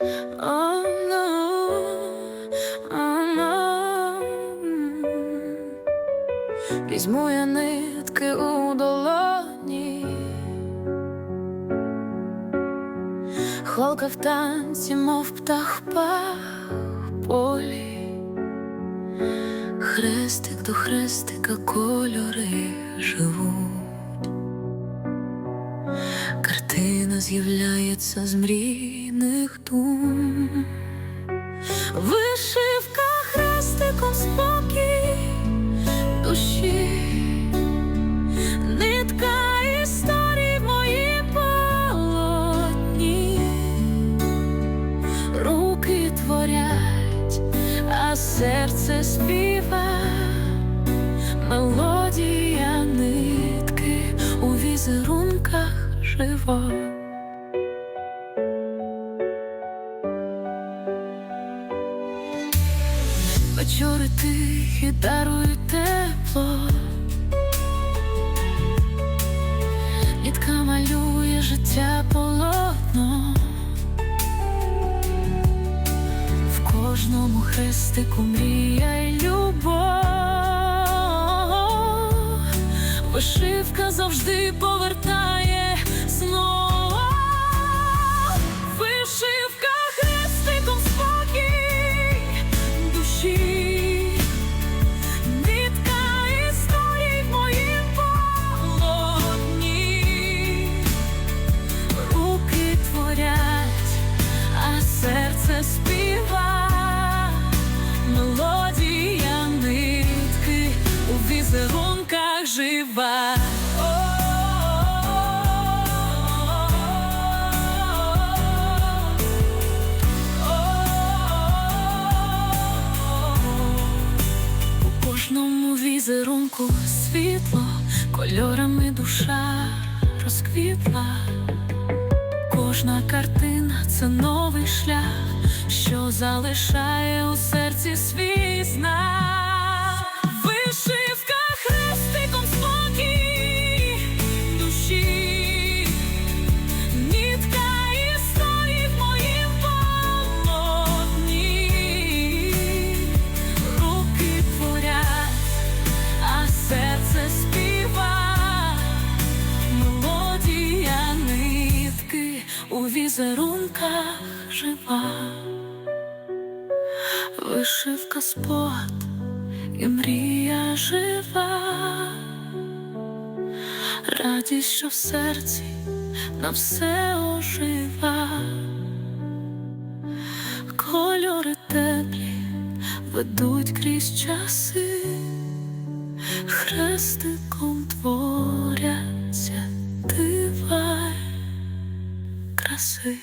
Oh, no. Візьму я нитки у долоні, в танці, мов птах пах полі, хрестик до хрестика кольори живуть, картина з'являється з мрійних дум, вишивка хрестиком спокій душі, нитка історії в моїй полотні, руки творять, а серце співа, мелодія нитки у візерунках жива. Вечори тихі дарують тепло, Нітка малює життя полотно, в кожному хрестику мрія й любов, вишивка завжди повертає співа, мелодія нитки у візерунках жива. У кожному візерунку світло, кольорами душа розквітла. Кожна картина це новий шлях, що залишає у серці свій знак. Вишивка хрестиком спокій душі, нітка історії в моїм. Руки творять, а серце співа, мелодія нитки у візерунках жива, вишивка спот і мрія жива, радість, що в серці на все ожива, кольори теплі ведуть крізь часи, хрестиком творяться дива. Краси.